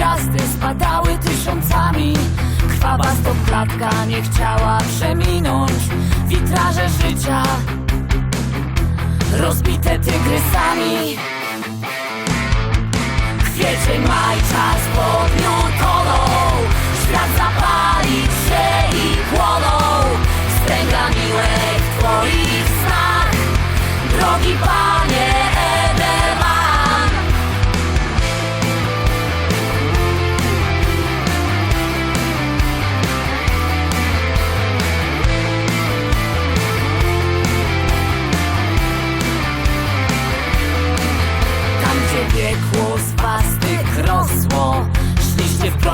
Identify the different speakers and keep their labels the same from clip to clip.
Speaker 1: gwiazdy spadały tysiącami. Krwawa stoklatka nie chciała przeminąć. Witraże życia Rozbite tygrysami. Kwiecień, maj, czas podmiotolą Świat zapalić się i płoną Stęga miłek twoich snach. Drogi Panie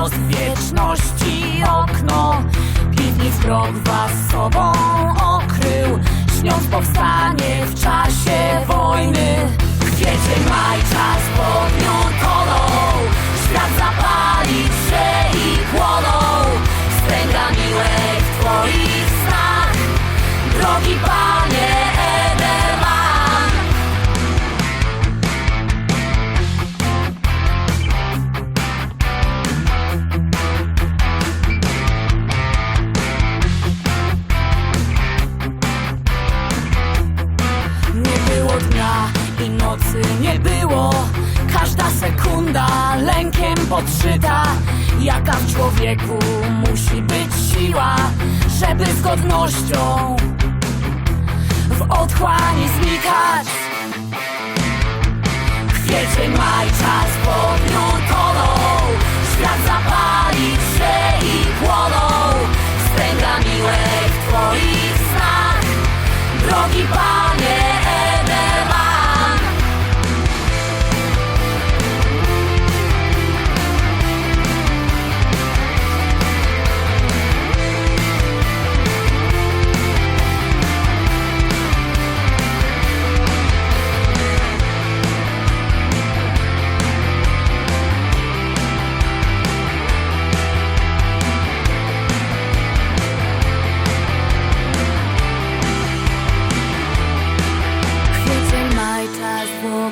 Speaker 1: W wieczności okno. Piwnic wrog was sobą okrył. Śniąc powstanie w czasie wojny. Kwiecień maj, czas pod nią tonął Świat zapalić się i płonął Wstęga miłek w twoich snach. Drogi panie dnia i nocy nie było. Każda sekunda lękiem podszyta. Jaka w człowieku musi być siła Żeby z godnością w otchłani znikać? Kwiecień maj, czas pod nią tonął Świat zapalić się i płonął Wstęga miłek twoich snach. Drogi panie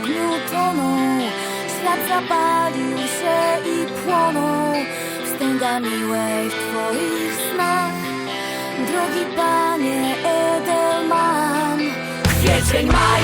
Speaker 1: ogniu tonął Świat zapalił się i płonął Wstęga miłej w twoich snach. Drogi panie Edelman. Kwiecień maj,